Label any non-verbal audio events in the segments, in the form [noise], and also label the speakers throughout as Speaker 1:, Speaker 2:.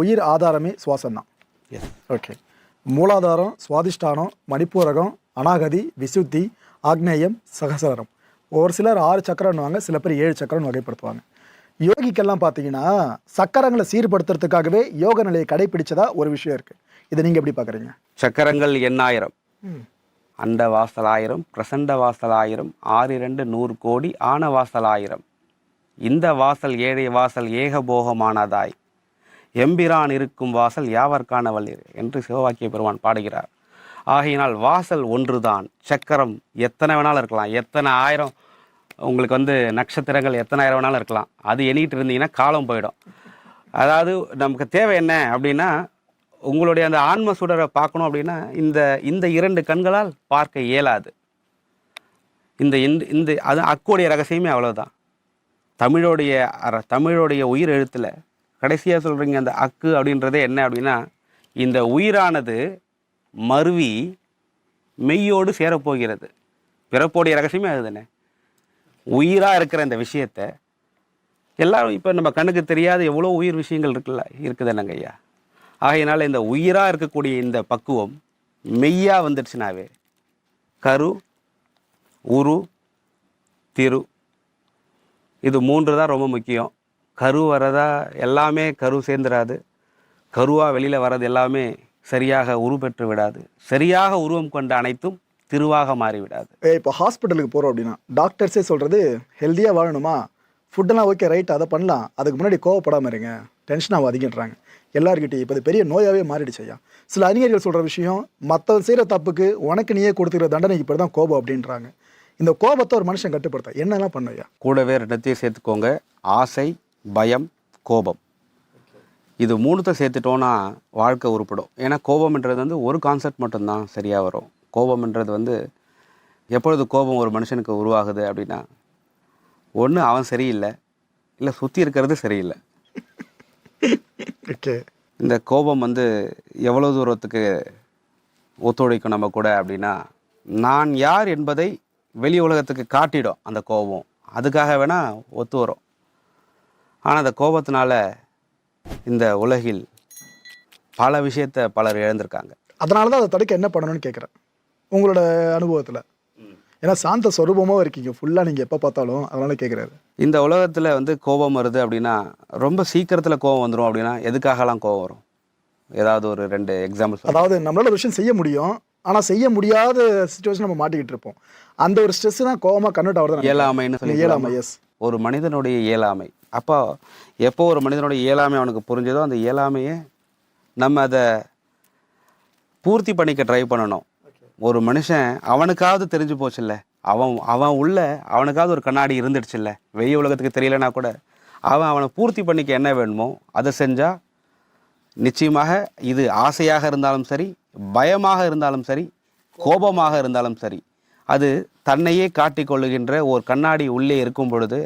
Speaker 1: உயிர் ஆதாரமே சுவாசம் தான்
Speaker 2: எஸ்
Speaker 1: ஓகே மூலாதாரம் சுவாதிஷ்டானம் மணிப்பூரகம் அனாகதி விசுத்தி ஆக்னேயம் சகசரம் ஒரு சிலர் ஆறு சக்கரம்னுவாங்க சில பேர் ஏழு சக்கரம்னு வகைப்படுத்துவாங்க. யோகிக்கெல்லாம் பார்த்தீங்கன்னா சக்கரங்களை சீர்படுத்துறதுக்காகவே யோக நிலையை கடைபிடிச்சதா ஒரு விஷயம் இருக்குது இதை நீங்கள் எப்படி பார்க்குறீங்க?
Speaker 2: சக்கரங்கள் எண்ணாயிரம். அண்ட வாசல் ஆயிரம் பிரசண்ட வாசல் ஆயிரம் ஆறு இரண்டு நூறு கோடி ஆன வாசல் ஆயிரம். இந்த வாசல் ஏழை வாசல் ஏகபோகமானதாய். எம்பிரான் இருக்கும் வாசல் யாவர்கான வல்லிர்? என்று சிவவாக்கிய பெருமான் பாடுகிறார். ஆகையினால் வாசல் ஒன்றுதான். சக்கரம் எத்தனை வேணாலும் இருக்கலாம். எத்தனை ஆயிரம் உங்களுக்கு வந்து நட்சத்திரங்கள் எத்தனை ஆயிரம் வேணாலும் இருக்கலாம். அது எண்ணிட்டு இருந்தீங்கன்னா காலம் போயிடும். அதாவது நமக்கு தேவை என்ன அப்படின்னா உங்களுடைய அந்த ஆன்ம சுடரை பார்க்கணும் அப்படின்னா இந்த இந்த இரண்டு கண்களால் பார்க்க இயலாது. இந்த இந்த இந்த அது அக்குடைய ரகசியமே அவ்வளோதான் தமிழோடைய அற தமிழோடைய உயிர் எழுத்தில் கடைசியாக சொல்கிறீங்க அந்த அக்கு அப்படின்றதே என்ன அப்படின்னா இந்த உயிரானது மருவி மெய்யோடு சேரப்போகிறது. பிறப்போடைய ரகசியமே அதுதானே? உயிராக இருக்கிற இந்த விஷயத்த எல்லாரும் இப்போ நம்ம கண்ணுக்கு தெரியாத எவ்வளோ உயிர் விஷயங்கள் இருக்குல்ல இருக்குதுன்னங்க ஐயா? ஆகையினால இந்த உயிராக இருக்கக்கூடிய இந்த பக்குவம் மெய்யாக வந்துடுச்சுனாவே கரு உரு திரு இது மூன்று தான் ரொம்ப முக்கியம். கரு வரதா எல்லாமே கரு சேர்ந்துடாது கருவாக வெளியில் வர்றது எல்லாமே சரியாக உருப்பெற்று விடாது. சரியாக உருவம் கொண்ட அனைத்தும் திருவாக மாறிவிடாது.
Speaker 1: இப்போ ஹாஸ்பிட்டலுக்கு போகிறோம் அப்படின்னா டாக்டர்ஸே சொல்கிறது ஹெல்த்தியாக வாழணுமா? ஃபுட்டெல்லாம் ஓகே ரைட் அதை பண்ணலாம். அதுக்கு முன்னாடி கோவப்படாமல் இருங்க. டென்ஷன் ஆகாதீங்கன்றாங்க எல்லாருக்கிட்டையும் இப்போ இது பெரிய நோயாகவே மாறிடுச்சு ஐயா. சில அறிஞர்கள் சொல்கிற விஷயம் மற்றவன் செய்கிற தப்புக்கு உனக்கு நீயே கொடுத்துக்கிற தண்டனை இப்படி தான் கோபம் அப்படின்றாங்க. இந்த கோபத்தை ஒரு மனுஷன் கட்டுப்படுத்த என்னெல்லாம் பண்ணும் ஐயா?
Speaker 2: கூடவே ரெண்டத்தையும் சேர்த்துக்கோங்க. ஆசை பயம் கோபம். இது மூணுத்தை சேர்த்துட்டோன்னா வாழ்க்கை உருப்படும். ஏன்னா கோபம்ன்றது வந்து ஒரு கான்செப்ட் மட்டும்தான் சரியாக வரும். கோபம்ன்றது வந்து எப்பொழுது கோபம் ஒரு மனுஷனுக்கு உருவாகுது அப்படின்னா ஒன்று அவன் சரியில்லை இல்லை சுற்றி இருக்கிறது சரியில்லை.
Speaker 1: ஓகே.
Speaker 2: இந்த கோபம் வந்து எவ்வளோ தூரத்துக்கு ஒத்துழைக்கும் நம்ம கூட அப்படின்னா நான் யார் என்பதை வெளி உலகத்துக்கு காட்டிடும் அந்த கோபம். அதுக்காக வேணால் ஒத்து வரும். ஆனால் அந்த கோபத்தினால இந்த உலகில் பல விஷயத்தை பலர் இழந்திருக்காங்க.
Speaker 1: அதனால தான் அதை தடுக்க என்ன பண்ணணும்னு கேட்குறேன் உங்களோட அனுபவத்தில். ஏன்னா சாந்த சொரூபமாக இருக்கீங்க. ஃபுல்லாக நீங்கள் எப்போ பார்த்தாலும் அதனால கேட்குறாரு
Speaker 2: இந்த உலகத்தில் வந்து கோபம் வருது அப்படின்னா ரொம்ப சீக்கிரத்தில் கோபம் வந்துடும் அப்படின்னா எதுக்காகலாம் கோபம் வரும்? ஏதாவது ஒரு ரெண்டு எக்ஸாம்பிள்
Speaker 1: அதாவது நம்மளால ஒரு விஷயம் செய்ய முடியும். ஆனால் செய்ய முடியாத சுச்சுவேஷன் நம்ம மாட்டிக்கிட்டு இருப்போம். அந்த ஒரு ஸ்ட்ரெஸ் தான் கோவமாக கன்வெர்ட் ஆகுறது
Speaker 2: இயலாமைன்னு சொல்லி
Speaker 1: இயலாமை எஸ்
Speaker 2: ஒரு மனிதனுடைய இயலாமை. அப்போ எப்போ ஒரு மனிதனுடைய இயலாமை அவனுக்கு புரிஞ்சதோ அந்த இயலாமையை நம்ம அதை பூர்த்தி பண்ணிக்க ட்ரை பண்ணணும். ஒரு மனுஷன் அவனுக்காவது தெரிஞ்சு போச்சுல்ல. அவன் அவன் உள்ள அவனுக்காவது ஒரு கண்ணாடி இருந்துடுச்சுல்ல. வெய்ய உலகத்துக்கு தெரியலனா கூட அவன் அவனை பூர்த்தி பண்ணிக்க என்ன வேணுமோ அதை செஞ்சால் நிச்சயமாக இது ஆசையாக இருந்தாலும் சரி பயமாக இருந்தாலும் சரி கோபமாக இருந்தாலும் சரி அது தன்னையே காட்டிக்கொள்ளுகின்ற ஒரு கண்ணாடி உள்ளே இருக்கும் பொழுது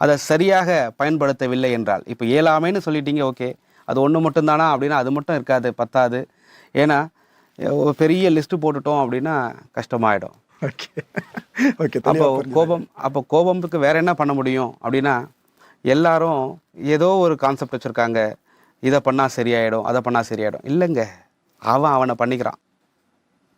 Speaker 2: அதை சரியாக பயன்படுத்தவில்லை என்றால். இப்போ இயலாமைன்னு சொல்லிட்டீங்க ஓகே. அது ஒன்று மட்டும்தானா அப்படின்னா அது மட்டும் இருக்காது பத்தாது. ஏன்னா பெரிய லிஸ்ட்டு போட்டுட்டோம் அப்படின்னா கஷ்டமாயிடும்.
Speaker 1: ஓகே. ஓகே
Speaker 2: அப்போ கோபம் அப்போ கோபத்துக்கு வேற என்ன பண்ண முடியும் அப்படின்னா எல்லாரும் ஏதோ ஒரு கான்செப்ட் வச்சுருக்காங்க. இதை பண்ணால் சரியாயிடும் அதை பண்ணால் சரியாயிடும். இல்லைங்க. அவன் அவனை பண்ணிக்கிறான்.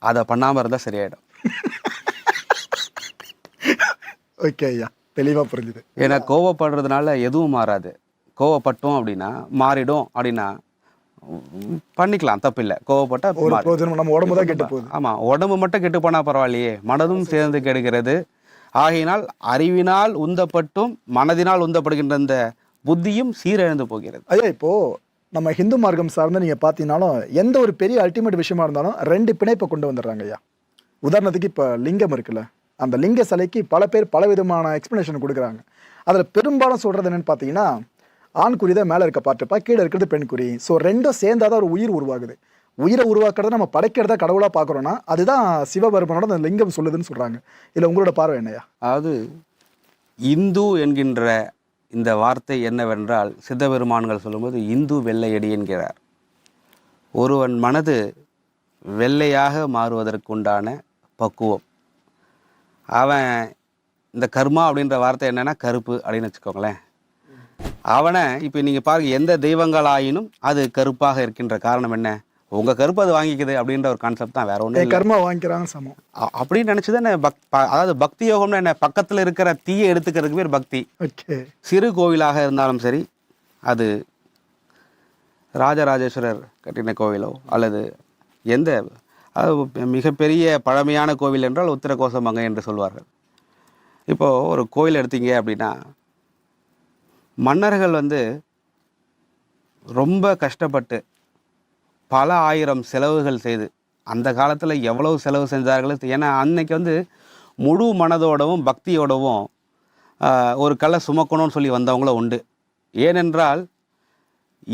Speaker 2: அதை பண்ணாமல் இருந்தால் சரியாயிடும். [laughs]
Speaker 1: ஓகே ஐயா. தெளிவாக புரிஞ்சுது.
Speaker 2: ஏன்னா கோவப்படுறதுனால எதுவும் மாறாது. கோவப்பட்டோம் அப்படின்னா மாறிடும் அப்படின்னா பண்ணிக்கலாம் தப்பில்லை. கோவப்பட்டா
Speaker 1: ஒரு
Speaker 2: மாறி-
Speaker 1: பிரயோஜனம் நம்ம உடம்பு தான் கெட்டு போகுது.
Speaker 2: ஆமா உடம்பு மட்டும் கெட்டு போனா பரவாயில்லையே மனதும் சேர்ந்து கெடுகிறது. ஆகையினால் அறிவினால் உந்தப்பட்டும் மனதினால் உந்தப்படுகின்ற இந்த புத்தியும் சீரழிந்து போகிறது.
Speaker 1: ஐயா இப்போ நம்ம ஹிந்து மார்க்கம் சார்ந்து நீங்கள் பார்த்தீங்கன்னாலும் எந்த ஒரு பெரிய அல்டிமேட் விஷயமா இருந்தாலும் ரெண்டு பிணைப்பை கொண்டு வந்துடுறாங்க ஐயா. உதாரணத்துக்கு இப்போ லிங்கம் இருக்குல்ல அந்த லிங்க சிலைக்கு பல பேர் பலவிதமான எக்ஸ்ப்ளனேஷன் கொடுக்குறாங்க. அதில் பெரும்பாலும் சொல்கிறது என்னென்னு பார்த்தீங்கன்னா ஆண் குறி தான் மேலே இருக்க பார்ட்டுப்பா கீழே இருக்கிறது பெண்குறி ஸோ ரெண்டும் சேர்ந்தாதான் ஒரு உயிர் உருவாகுது. உயிரை உருவாக்குறத நம்ம படைக்கிறத கடவுளாக பார்க்குறோன்னா அதுதான் சிவபெருமனோட அந்த லிங்கம் சொல்லுதுன்னு சொல்கிறாங்க இதில் உங்களோட பார்வை என்னையா
Speaker 2: அதாவது இந்து என்கின்ற இந்த வார்த்தை என்னவென்றால் சித்தபெருமான்கள் சொல்லும்போது இந்து வெள்ளையடி என்கிறார். ஒருவன் மனது வெள்ளையாக மாறுவதற்குண்டான பக்குவம். அவன் இந்த கர்மா அப்படின்ற வார்த்தை என்னன்னா கருப்பு அப்படின்னு வச்சுக்கோங்களேன். அவனை இப்போ நீங்கள் பாருங்க எந்த தெய்வங்களாயினும் அது கருப்பாக இருக்கின்ற காரணம் என்ன? உங்கள் கருப்பு அது வாங்கிக்குது அப்படின்ற ஒரு கான்செப்ட் தான் வேற ஒன்றும்
Speaker 1: என் கர்மா வாங்கிக்கிறாங்க சமம்.
Speaker 2: அப்படின்னு நினச்சி தான் பக் அதாவது பக்தி யோகம்னா என்ன? பக்கத்தில் இருக்கிற தீயை எடுத்துக்கிறதுக்கு பேர் பக்தி.
Speaker 1: ஓகே.
Speaker 2: சிறு கோவிலாக இருந்தாலும் சரி அது ராஜராஜேஸ்வரர் கட்டின கோவிலோ அல்லது எந்த அது மிகப்பெரிய பழமையான கோவில் என்றால் உத்திரகோசமங்கை என்று சொல்வார்கள். இப்போது ஒரு கோயில் எடுத்தீங்க அப்படின்னா மன்னர்கள் வந்து ரொம்ப கஷ்டப்பட்டு பல ஆயிரம் செலவுகள் செய்து அந்த காலத்தில் எவ்வளவு செலவு செஞ்சார்கள் ஏன்னா அன்னைக்கு வந்து முழு மனதோடவும் பக்தியோடவும் ஒரு கலை சுமக்கணும்னு சொல்லி வந்தவங்களும் உண்டு. ஏனென்றால்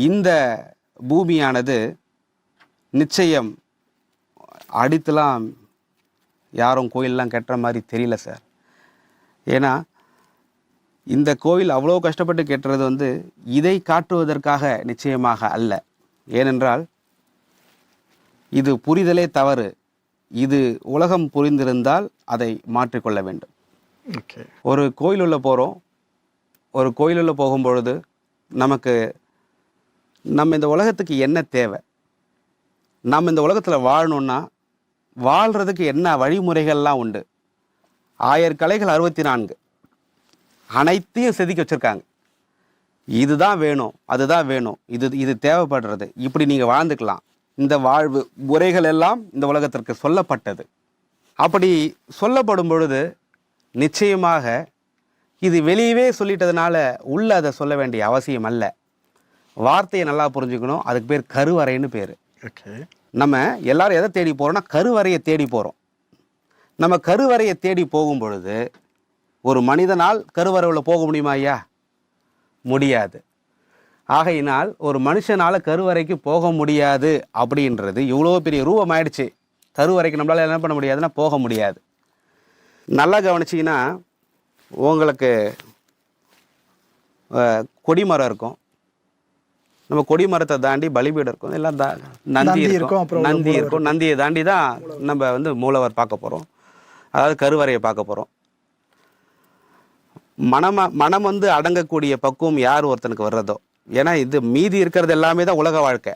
Speaker 2: இந்த பூமியானது நிச்சயம் அடித்துலாம் யாரும் கோயிலெலாம் கட்டுற மாதிரி தெரியல சார். ஏன்னா இந்த கோயில் அவ்வளோ கஷ்டப்பட்டு கட்டுறது வந்து இதை காட்டுவதற்காக நிச்சயமாக அல்ல. ஏனென்றால் இது புரிதலே தவறு. இது உலகம் புரிந்திருந்தால் அதை மாற்றிக்கொள்ள வேண்டும்.
Speaker 1: ஓகே.
Speaker 2: ஒரு கோயிலுள்ள போகிறோம் ஒரு கோயிலுள்ள போகும்பொழுது நமக்கு நம்ம இந்த உலகத்துக்கு என்ன தேவை? நம்ம இந்த உலகத்தில் வாழணும்னா வாழ்கிறதுக்கு என்ன வழிமுறைகள்லாம் உண்டு? ஆயர்கலைகள் அறுபத்தி நான்கு அனைத்தையும் செதுக்கி வச்சுருக்காங்க. இதுதான் வேணும் அதுதான் வேணும் இது இது தேவைப்படுறது. இப்படி நீங்கள் வாழ்ந்துக்கலாம். இந்த வாழ்வு முறைகள் எல்லாம் இந்த உலகத்திற்கு சொல்லப்பட்டது. அப்படி சொல்லப்படும் பொழுது நிச்சயமாக இது வெளியவே சொல்லிட்டதுனால உள்ளே அதை சொல்ல வேண்டிய அவசியம் அல்ல. வார்த்தையை நல்லா புரிஞ்சுக்கணும். அதுக்கு பேர் கருவறைன்னு பேர்.
Speaker 1: ஓகே.
Speaker 2: நம்ம எல்லாரும் எதை தேடி போகிறோம்னா கருவறையை தேடி போகிறோம் நம்ம கருவறையை தேடி போகும் பொழுது ஒரு மனிதனால் கருவறையில் போக முடியுமா ஐயா? முடியாது. ஆகையினால் ஒரு மனுஷனால் கருவறைக்கு போக முடியாது அப்படின்றது இவ்வளோ பெரிய ரூபம் ஆயிடுச்சு கருவறைக்கு நம்மளால் என்ன பண்ண முடியாதுன்னா போக முடியாது. நல்லா கவனிச்சிங்கன்னா உங்களுக்கு கொடிமரம் இருக்கும். நம்ம கொடிமரத்தை தாண்டி பலிபீடம் இருக்கும். எல்லாம் தா நந்தி
Speaker 1: இருக்கும்,
Speaker 2: நந்தி இருக்கும். நந்தியை தாண்டி தான் நம்ம வந்து மூலவர் பார்க்க போகிறோம் அதாவது கருவறையை பார்க்க போகிறோம் மனம மனம் வந்து அடங்கக்கூடிய பக்குவம் யார் ஒருத்தனுக்கு வர்றதோ. ஏன்னா இது மீதி இருக்கிறது எல்லாமே தான் உலக வாழ்க்கை.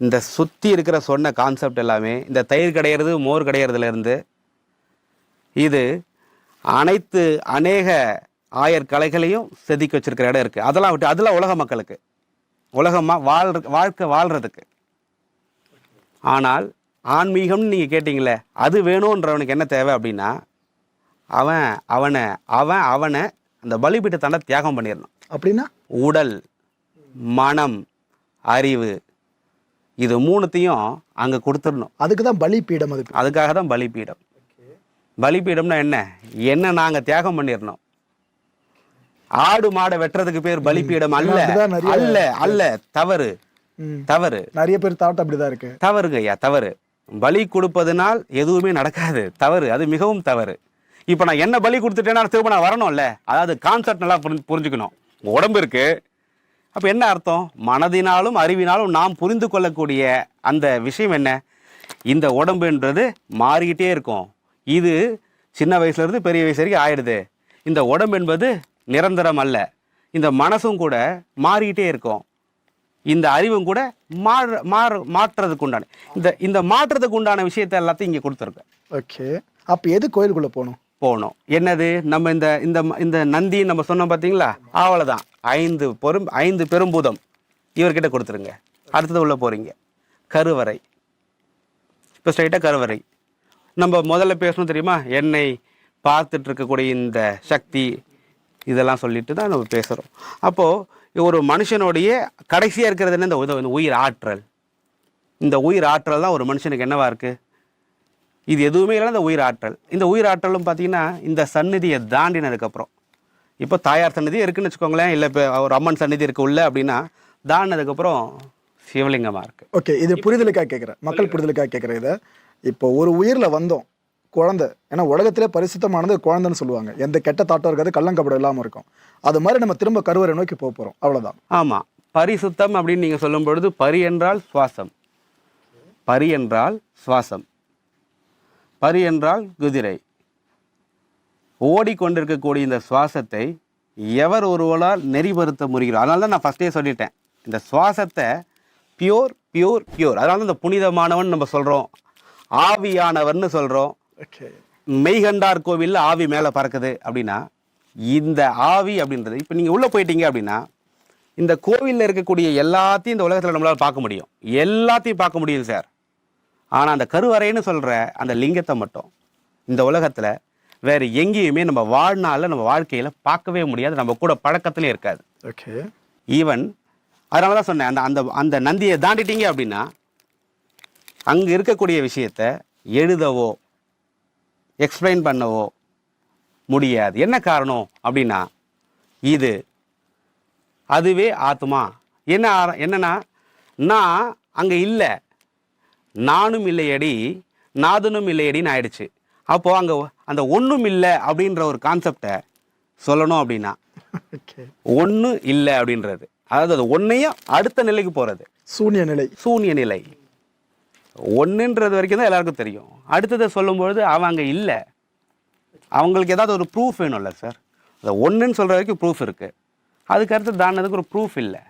Speaker 2: இந்த சுற்றி இருக்கிற சொன்ன கான்செப்ட் எல்லாமே இந்த தயிர் கிடையிறது மோர் கிடையிறதுலேருந்து இது அனைத்து அநேக ஆயர் கலைகளையும் செதுக்கி வச்சிருக்கிற இடம் இருக்குது அதெல்லாம் விட்டு அதெல்லாம் உலக மக்களுக்கு. உலகமாக வாழ் வாழ்க்கை வாழ்கிறதுக்கு ஆனால் ஆன்மீகம்னு நீங்கள் கேட்டிங்களே அது வேணுன்றவனுக்கு என்ன தேவை அப்படின்னா அவன் அவனை அவன் அவனை அந்த பலிபீட்டத்தாண்ட தியாகம் பண்ணிடணும்.
Speaker 1: அப்படின்னா?
Speaker 2: உடல் மனம் அறிவு இது மூணுத்தையும் அங்கே கொடுத்துடணும்.
Speaker 1: அதுக்கு தான் பலி பீடம் அதுக்கு.
Speaker 2: அதுக்காக தான் பலிபீடம். பலிபீடம்னா என்ன? என்ன நாங்கள் தியாகம் பண்ணிடணும். ஆடு மாடை வெட்டுறதுக்கு பேர் பலிபீடம் அல்ல. அல்ல அல்ல தவறு. தவறு.
Speaker 1: நிறைய பேர் தாட் அப்படிதான் இருக்கு.
Speaker 2: தவறுங்க ஐயா தவறு. பலி கொடுப்பதனால் எதுவுமே நடக்காது. தவறு அது மிகவும் தவறு. இப்போ நான் என்ன பலி கொடுத்துட்டேன்னா திரும்ப நான் வரணும்ல. அதாவது கான்செப்ட் நல்லா புரிஞ்சு புரிஞ்சுக்கணும். உடம்பு இருக்கு. அப்போ என்ன அர்த்தம்? மனதினாலும் அறிவினாலும் நாம் புரிந்து கொள்ளக்கூடிய அந்த விஷயம் என்ன? இந்த உடம்புன்றது மாறிக்கிட்டே இருக்கும். இது சின்ன வயசுல இருந்து பெரிய வயசு வரைக்கும் ஆயிடுது. இந்த உடம்பு என்பது நிரந்தரம் அல்ல இந்த மனசும் கூட மாறிக்கிட்டே இருக்கும். இந்த அறிவும் கூட மாற மாற மாற்றுறதுக்கு உண்டான இந்த இந்த மாற்றுறதுக்கு உண்டான விஷயத்தை எல்லாத்தையும் இங்கே கொடுத்துருக்கேன்
Speaker 1: ஓகே. அப்ப எது கோயிலுக்குள்ள போகணும்?
Speaker 2: போகணும். என்னது? நம்ம இந்த இந்த இந்த நந்தி நம்ம சொன்னோம் பார்த்தீங்களா? அவ்வளோதான் ஐந்து பெரும் ஐந்து பெரும்பூதம். இவர்கிட்ட கொடுத்துருங்க. அடுத்தது உள்ள போகிறீங்க கருவறை. இப்போ ஸ்ட்ரைட்டாக கருவறை. நம்ம முதல்ல பேசணும் தெரியுமா? என்னை பார்த்துட்டு இருக்கக்கூடிய இந்த சக்தி இதெல்லாம் சொல்லிட்டு தான் நம்ம பேசுகிறோம் அப்போது ஒரு மனுஷனுடைய கடைசியாக இருக்கிறது என்ன? இந்த உயிர் ஆற்றல். இந்த உயிர் ஆற்றல் தான் ஒரு மனுஷனுக்கு என்னவா இருக்குது இது எதுவுமே இல்லை இந்த உயிர் ஆற்றல். இந்த உயிர் ஆற்றலும் பார்த்தீங்கன்னா இந்த சந்நிதியை தாண்டினதுக்கப்புறம் இப்போ தாயார் சந்நிதி இருக்குன்னு வச்சுக்கோங்களேன் இல்லை இப்போ ஒரு அம்மன் சந்நிதி இருக்கு உள்ள அப்படின்னா தாண்டினதுக்கப்புறம் சிவலிங்கமாக இருக்குது
Speaker 1: ஓகே இது புரிதலுக்காக கேட்குறேன் மக்கள் புரிதலுக்காக கேட்குறேன் இதை. இப்போ ஒரு உயிரில் வந்தோம். குழந்தை. ஏன்னா உலகத்திலே பரிசுத்தமானது குழந்தைன்னு சொல்லுவாங்க. எந்த கெட்ட தாட்டம் இருக்காது கள்ளங்கப்படம் இல்லாமல் இருக்கும். அது மாதிரி நம்ம திரும்ப கருவறை நோக்கி போக போகிறோம் அவ்வளோதான்
Speaker 2: ஆமாம் பரிசுத்தம் அப்படின்னு நீங்கள் சொல்லும் பொழுது பரி என்றால் சுவாசம். பரி என்றால் சுவாசம். பரி என்றால் குதிரை. ஓடிக்கொண்டிருக்கக்கூடிய இந்த சுவாசத்தை எவர் ஒருவரால் நெறிபறுத்த முடிகிறோம் அதனால தான் நான் ஃபஸ்ட்டே சொல்லிட்டேன். இந்த சுவாசத்தை பியூர் பியூர் பியூர் அதனால தான் இந்த புனிதமானவன் நம்ம சொல்கிறோம் ஆவியானவர்னு சொல்கிறோம் மெய்கண்டார் கோவிலில் ஆவி மேலே பறக்குது அப்படின்னா இந்த ஆவி அப்படின்றது இப்போ நீங்கள் உள்ளே போயிட்டீங்க அப்படின்னா இந்த கோவிலில் இருக்கக்கூடிய எல்லாத்தையும் இந்த உலகத்தில் நம்மளால் பார்க்க முடியும். எல்லாத்தையும் பார்க்க முடியும் சார். ஆனால் அந்த கருவறைன்னு சொல்கிற அந்த லிங்கத்தை மட்டும் இந்த உலகத்தில் வேறு எங்கேயுமே நம்ம வாழ்நாளில் நம்ம வாழ்க்கையில் பார்க்கவே முடியாது. நம்ம கூட பழக்கத்துலேயும் இருக்காது.
Speaker 1: ஓகே
Speaker 2: ஈவன் அதனால தான் சொன்னேன் அந்த அந்த அந்த நந்தியை தாண்டிட்டீங்க அப்படின்னா அங்கே இருக்கக்கூடிய விஷயத்த எழுதவோ எக்ஸ்பிளைன் பண்ணவோ முடியாது. என்ன காரணம் அப்படின்னா இது அதுவே ஆத்மா என்ன என்னன்னா நான் அங்கே இல்லை. நானும் இல்லையடி நாதனும் இல்லையடின்னு ஆயிடுச்சு. அப்போது அங்கே அந்த ஒன்றும் இல்லை அப்படின்ற ஒரு கான்செப்டை சொல்லணும் அப்படின்னா ஒன்று இல்லை அப்படின்றது. அதாவது அது ஒன்றையும் அடுத்த நிலைக்கு போகிறது
Speaker 1: சூன்ய நிலை.
Speaker 2: சூன்ய நிலை. ஒன்றுன்றது வரைக்கும் தான் எல்லாருக்கும் தெரியும். அடுத்ததை சொல்லும்பொழுது அவன் அங்கே இல்லை. அவங்களுக்கு ஏதாவது ஒரு ப்ரூஃப் வேணும்ல சார் அதை ஒன்றுன்னு சொல்கிற வரைக்கும் ப்ரூஃப் இருக்குது அதுக்கு அடுத்து தானதுக்கு ஒரு ப்ரூஃப் இல்லை.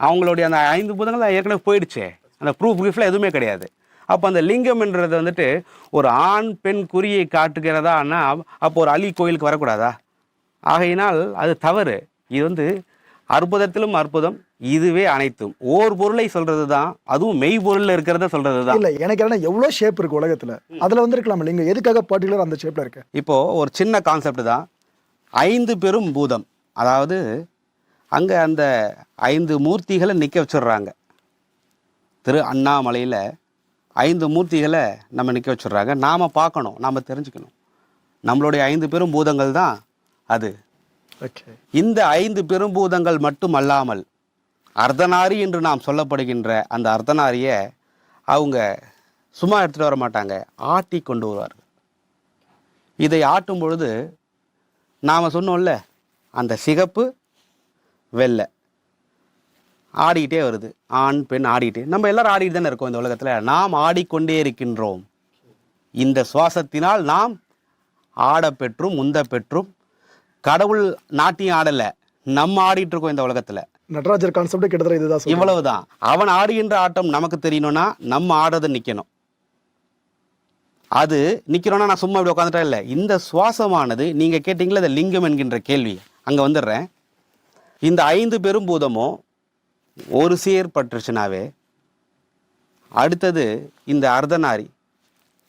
Speaker 2: அவங்களுடைய அந்த ஐந்து புதங்கள் ஏற்கனவே போயிடுச்சே. அந்த ப்ரூஃப் கிஃப்டில் எதுவுமே கிடையாது. அப்போ அந்த லிங்கம்ன்றது வந்துட்டு ஒரு ஆண் பெண் குறியை காட்டுகிறதான்னா அப்போ ஒரு அலி கோயிலுக்கு வரக்கூடாதா? ஆகையினால் அது தவறு. இது வந்து அற்புதத்திலும் அற்புதம் இதுவே அனைத்தும். ஓர் பொருளை சொல்றது தான் அதுவும் மெய் பொருளில் இருக்கிறத சொல்றது தான்
Speaker 1: இல்ல எனக்கு என்ன எவ்வளவு ஷேப் இருக்கு உலகத்துல. அதுல வந்திருக்கலாம் இல்லைங்க எதுக்காக பர்டிகுலர் அந்த ஷேப்ல இருக்கு?
Speaker 2: இப்போ ஒரு சின்ன கான்செப்ட் தான். ஐந்து பெரும் பூதம். அதாவது அங்கே அந்த ஐந்து மூர்த்திகளை நிற்க வச்சிடுறாங்க. திரு அண்ணாமலையில் ஐந்து மூர்த்திகளை நம்ம நிற்க வச்சிடுறாங்க. நாம் பார்க்கணும் நாம் தெரிஞ்சுக்கணும். நம்மளுடைய ஐந்து பெரும் பூதங்கள் தான் அது. இந்த ஐந்து பெரும்பூதங்கள் மட்டும் அல்லாமல் அர்த்தநாரி என்று நாம் சொல்லப்படுகின்ற அந்த அர்த்தநாரியை அவங்க சும்மா எடுத்துகிட்டு வர மாட்டாங்க ஆட்டி கொண்டு வருவார்கள் இதை ஆட்டும் பொழுது நாம் சொன்னோம்ல அந்த சிகப்பு வெள்ளை ஆடிக்கிட்டே வருது. ஆண் பெண் ஆடிக்கிட்டே நம்ம எல்லாரும் ஆடிட்டு தானே இருக்கோம் இந்த உலகத்தில். நாம் ஆடிக்கொண்டே இருக்கின்றோம். இந்த சுவாசத்தினால் நாம் ஆடப்பெற்றும் முந்த பெற்றும் கடவுள் நாட்டியம் ஆடலை. நம்ம ஆடிட்டு இருக்கோம் இந்த உலகத்தில்.
Speaker 1: நடராஜர் கான்செப்ட் கிட்டத்தட்ட இதுதான்
Speaker 2: இவ்வளவுதான். அவன் ஆடுகின்ற ஆட்டம் நமக்கு தெரியணும்னா நம்ம ஆடுறதை நிற்கணும் அது நிற்கிறோன்னா நான் சும்மா இப்படி உட்காந்துட்டா இல்லை. இந்த சுவாசமானது நீங்கள் கேட்டிங்களா இந்த லிங்கம் என்கின்ற கேள்வி? அங்கே வந்துடுறேன். இந்த ஐந்து பெரும்பூதமும் ஒரு சேர் பட்டுருச்சுனாவே அடுத்தது இந்த அர்த்தநாரி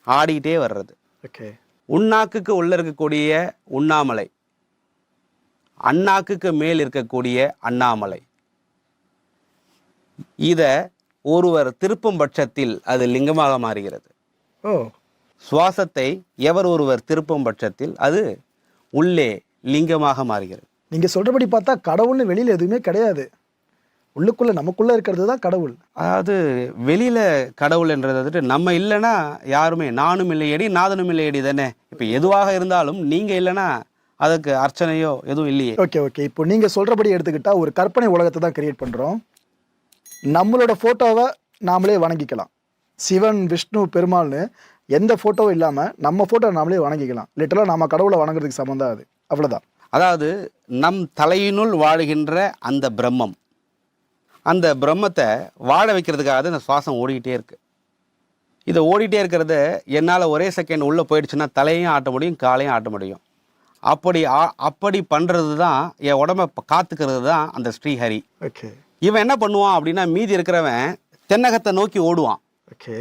Speaker 2: ஆடிக்கிட்டே வர்றது.
Speaker 1: ஓகே
Speaker 2: உண்ணாக்குக்கு உள்ள இருக்கக்கூடிய உண்ணாமலை அண்ணாக்குக்கு மேல் இருக்கக்கூடிய அண்ணாமலை. இத ஒருவர் திருப்பும் பட்சத்தில் அது லிங்கமாக மாறுகிறது.
Speaker 1: ஓ.
Speaker 2: சுவாசத்தை எவர் ஒருவர் திருப்பும் பட்சத்தில் அது உள்ளே லிங்கமாக மாறுகிறது.
Speaker 1: நீங்க சொல்றபடி பார்த்தா கடவுள்னு வெளியில எதுவுமே கிடையாது. உள்ளுக்குள்ள நமக்குள்ள இருக்கிறது தான் கடவுள்.
Speaker 2: அதாவது வெளியில கடவுள் என்றது வந்துட்டு நம்ம இல்லைன்னா யாருமே நானும் இல்லையடி நாதனும் இல்லையடி தானே. இப்போ எதுவாக இருந்தாலும் நீங்க இல்லைன்னா அதுக்கு அர்ச்சனையோ எதுவும் இல்லையே.
Speaker 1: ஓகே ஓகே இப்போ நீங்க சொல்றபடி எடுத்துக்கிட்டா ஒரு கற்பனை உலகத்தை தான் கிரியேட் பண்றோம். நம்மளோட போட்டோவை நாமளே வணங்கிக்கலாம். சிவன் விஷ்ணு பெருமாள்னு எந்த போட்டோவும் இல்லாம நம்ம போட்டோ நாமளே வணங்கிக்கலாம். லிட்டரலா நாம கடவுளை வணங்குறதுக்கு சம்மந்தம் அது. அவ்வளவுதான்.
Speaker 2: அதாவது நம் தலையினுள் வாழுகின்ற அந்த பிரம்மம். அந்த பிரம்மத்தை வாழ வைக்கிறதுக்காக இந்த சுவாசம் ஓடிக்கிட்டே இருக்கு. இதை ஓடிட்டே இருக்கிறத என்னால் ஒரே செகண்ட் உள்ளே போயிடுச்சுன்னா தலையும் ஆட்ட முடியும் காலையும் ஆட்ட முடியும். அப்படி அப்படி பண்ணுறது தான் என் உடம்ப காத்துக்கிறது தான் அந்த ஸ்ரீஹரி.
Speaker 1: ஓகே.
Speaker 2: இவன் என்ன பண்ணுவான் அப்படின்னா மீதி இருக்கிறவன் தென்னகத்தை நோக்கி ஓடுவான்.
Speaker 1: ஓகே.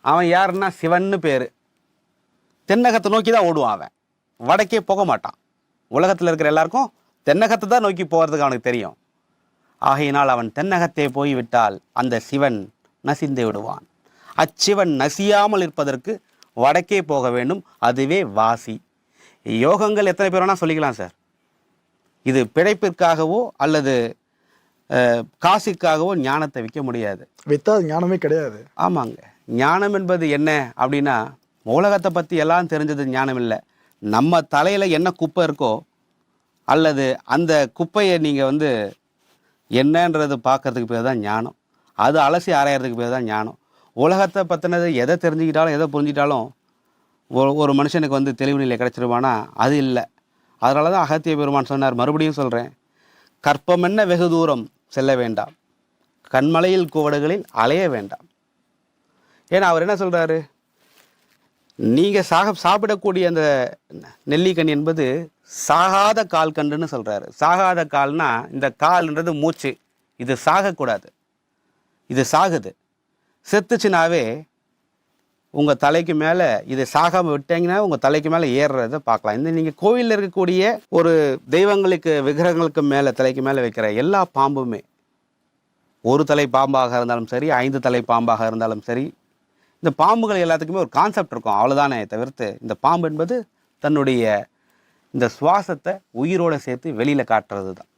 Speaker 2: அவன் யாருன்னா சிவன்னு பேர். தென்னகத்தை நோக்கி தான் ஓடுவான் அவன். வடக்கே போக மாட்டான். உலகத்தில் இருக்கிற எல்லாருக்கும் தென்னகத்தை தான் நோக்கி போகிறதுக்கு அவனுக்கு தெரியும். ஆகையினால் அவன் தென்னகத்தே போய்விட்டால் அந்த சிவன் நசிந்து விடுவான். அச்சிவன் நசியாமல் இருப்பதற்கு வடக்கே போக வேண்டும். அதுவே வாசி. யோகங்கள் எத்தனை பேர் வேணால் சொல்லிக்கலாம் சார். இது பிழைப்பிற்காகவோ அல்லது காசுக்காகவோ ஞானத்தை விற்க முடியாது.
Speaker 1: வித்தா ஞானமே கிடையாது.
Speaker 2: ஆமாங்க. ஞானம் என்பது என்ன அப்படின்னா உலகத்தை பற்றி எல்லாம் தெரிஞ்சது ஞானம் இல்லை. நம்ம தலையில் என்ன குப்பை இருக்கோ அல்லது அந்த குப்பையை நீங்கள் வந்து என்னன்றது பார்க்கறதுக்கு பேர் தான் ஞானம். அது அலசி ஆராயறதுக்கு பேர் தான் ஞானம். உலகத்தை பற்றினது எதை தெரிஞ்சுக்கிட்டாலும் எதை புரிஞ்சிட்டாலும் ஒரு ஒரு மனுஷனுக்கு வந்து தெளிவு நிலை கிடச்சிருவானா அது இல்லை. அதனால தான் அகத்திய பெருமான் சொன்னார் மறுபடியும் சொல்கிறேன் கற்பமென்ன வெகு தூரம் செல்ல வேண்டாம். கண்மலையில் குவடுகளில் அலைய வேண்டாம். ஏன்னா அவர் என்ன சொல்கிறாரு நீங்கள் சாக சாப்பிடக்கூடிய அந்த நெல்லிக்கண் என்பது சாகாத கால் கண்டுன்னு சொல்கிறாரு சாகாத கால்னா இந்த கால்ன்றது மூச்சு. இது சாகக்கூடாது. இது சாகுது. செத்துச்சுனாவே உங்கள் தலைக்கு மேலே இதை சாகாமல் விட்டீங்கன்னா உங்கள் தலைக்கு மேலே ஏறுறத பார்க்கலாம். இந்த நீங்கள் கோவிலில் இருக்கக்கூடிய ஒரு தெய்வங்களுக்கு விக்கிரகங்களுக்கு மேலே தலைக்கு மேலே வைக்கிற எல்லா பாம்புமே ஒரு தலை பாம்பாக இருந்தாலும் சரி ஐந்து தலை பாம்பாக இருந்தாலும் சரி இந்த பாம்புகள் எல்லாத்துக்குமே ஒரு கான்செப்ட் இருக்கும். அவ்வளோதானே தவிர்த்து இந்த பாம்பு என்பது தன்னுடைய இந்த சுவாசத்தை உயிரோடு சேர்த்து வெளியில் காட்டுறது தான்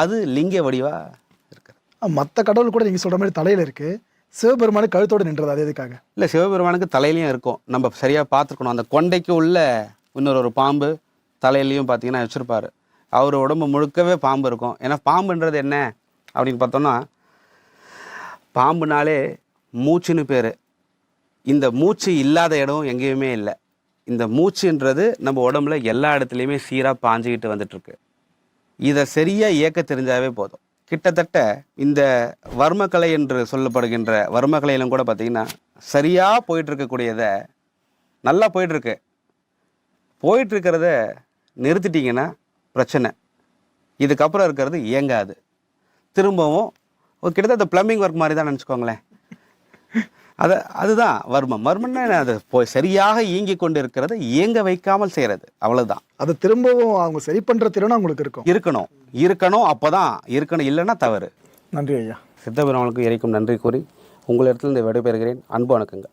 Speaker 2: அது லிங்க வடிவாக இருக்கிறது.
Speaker 1: மற்ற கடவுள் கூட நீங்கள் சொல்கிற மாதிரி தலையில் இருக்குது சிவபெருமானு கழுத்தோடு நின்றது அது எதுக்காக?
Speaker 2: இல்லை சிவபெருமானுக்கு தலையிலையும் இருக்கும். நம்ம சரியாக பார்த்துருக்கணும். அந்த கொண்டைக்கு உள்ள இன்னொரு ஒரு பாம்பு தலையிலையும் பார்த்தீங்கன்னா வச்சுருப்பாரு. அவர் உடம்பு முழுக்கவே பாம்பு இருக்கும். ஏன்னா பாம்புன்றது என்ன அப்படின்னு பார்த்தோம்னா பாம்புனாலே மூச்சுன்னு பேர். இந்த மூச்சு இல்லாத இடம் எங்கேயுமே இல்லை. இந்த மூச்சுன்றது நம்ம உடம்புல எல்லா இடத்துலையுமே சீராக பாஞ்சிக்கிட்டு வந்துட்டுருக்கு இதை சரியாக இயக்க தெரிஞ்சாவே போதும். கிட்டத்தட்ட இந்த வர்மக்கலை என்று சொல்லப்படுகின்ற வர்மக்கலையிலும் கூட பார்த்தீங்கன்னா சரியாக போயிட்டு இருக்கக்கூடியதை நல்லா போயிட்டுருக்கு. போயிட்டுருக்கிறத நிறுத்திட்டிங்கன்னா பிரச்சனை. இதுக்கப்புறம் இருக்கிறது இயங்காது. திரும்பவும் கிட்டத்தட்ட ப்ளம்பிங் ஒர்க் மாதிரி தான் நினச்சிக்கோங்களேன். அது அதுதான் வர்மம். வர்மம்னா என்ன? அது போய் சரியாக இயங்கி கொண்டு இருக்கிறத இயங்க வைக்காமல் செய்கிறது அவ்வளவுதான்.
Speaker 1: அதை திரும்பவும் அவங்க சரி பண்ணுற திறனும் அவங்களுக்கு இருக்கும்.
Speaker 2: இருக்கணும். இருக்கணும் அப்பதான். இருக்கணும் இல்லைன்னா தவறு.
Speaker 1: நன்றி ஐயா.
Speaker 2: சித்தபெருமானுக்கு இறைக்கும் நன்றி கூறி உங்களிடத்தில் இந்த விடைபெறுகிறேன். அன்பு வணக்கங்கள்.